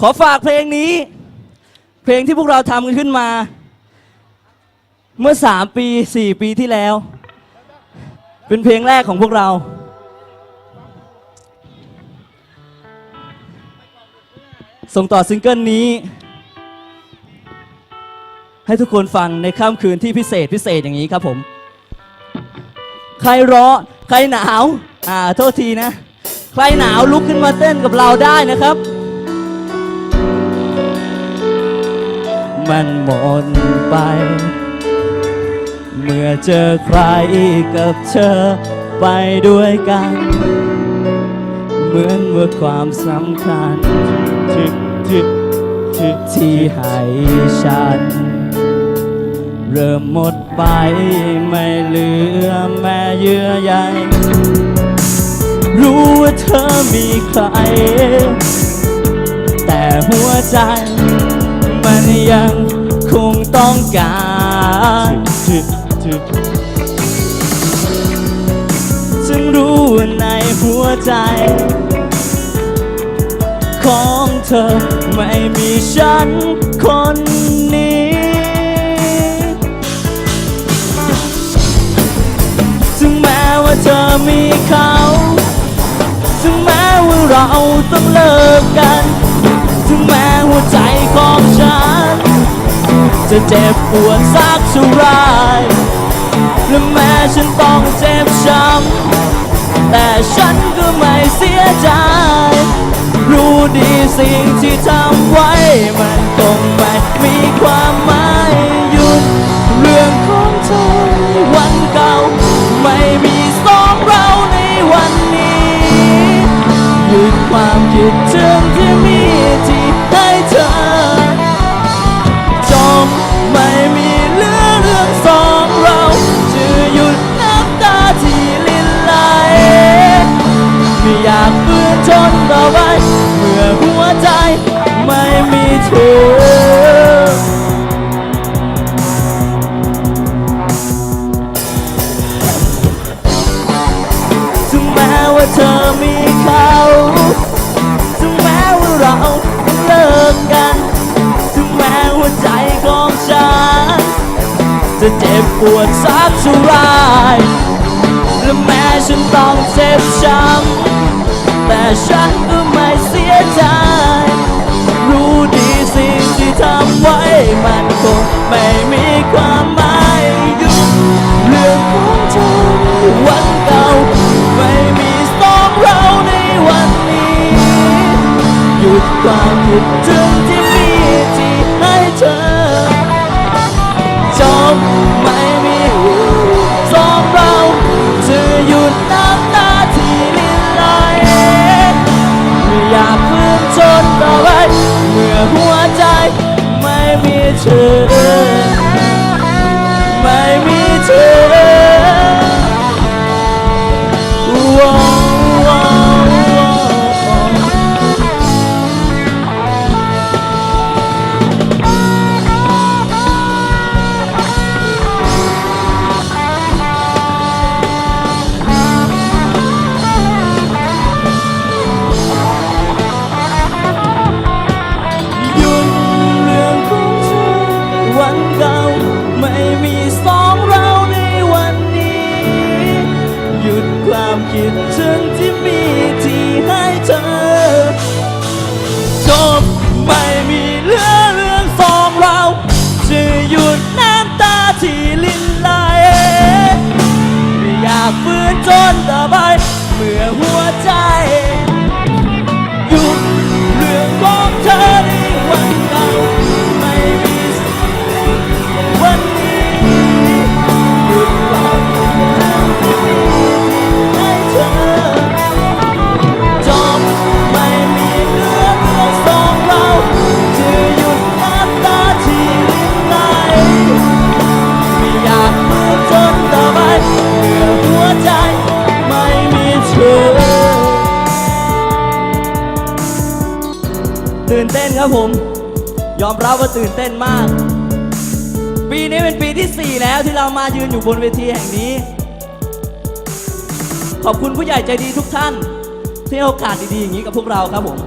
ขอฝากเพลงนี้ เพลงที่พวกเราทำกันขึ้นมา เมื่อ3ปี4ปีที่แล้ว เป็นเพลงแรกของพวกเรา ส่งต่อซิงเกิลนี้ ให้ทุกคนฟังในค่ำคืนที่พิเศษพิเศษอย่างนี้ครับผม ใครร้อนใครหนาว อ่า โทษทีนะ ใครหนาวลุกขึ้นมาเต้นกับเราได้นะครับ มันหมดไป เมื่อเจอใครกับเธอไปด้วยกัน เหมือนว่าความสำคัญที่ให้ฉัน เริ่มหมดไปไม่เหลือแม่เยื่อใยรู้ว่าเธอมีใคร แต่หัวใจ ยังคงต้องการฉันรู้ว่าในหัวใจ ของเธอไม่มีฉันคนนี้ ถึงแม้ว่าเธอมีเขา ถึงแม้ว่าเราต้องเลิกกัน ถึงแม้หัวใจของฉัน จะเจ็บปวดสักเท่าไรและแม้ฉันต้องเจ็บช้ำแต่ฉันก็ไม่เสียใจ รู้ดีสิ่งที่ทำ ไม่มีเหลืองเรื่องสองเราจะหยุดน้ำตาที่ลินไหลไม่อยากฝืนทนต่อไปเมื่อหัวใจไม่มีเธอถึงแม้ว่าเธอมีเขา จะเจ็บปวดสักเท่าไรและแม้ฉันต้องเจ็บช้ำแต่ฉันก็ไม่เสียใจรู้ดีสิ่งที่ทำไว้มันคงไม่มีความหมายหยุดเรื่องของเธอวันเก่าไม่มีสองเราในวันนี้ หยุดความคิดถึง มี คิดถึงที่มีที่ให้เธอจบไม่มีเหลือเรื่องสองเรา จะหยุดน้ำตาที่ลินไหลไม่อยากฝืนจนต่อไปเมื่อหัวใจ ครับผม ยอมรับว่าตื่นเต้นมาก ปีนี้เป็นปีที่ 4 แล้วที่เรามายืนอยู่บนเวทีแห่งนี้ ขอบคุณผู้ใหญ่ใจดีทุกท่านที่ให้โอกาสดีๆอย่างนี้กับพวกเราครับผม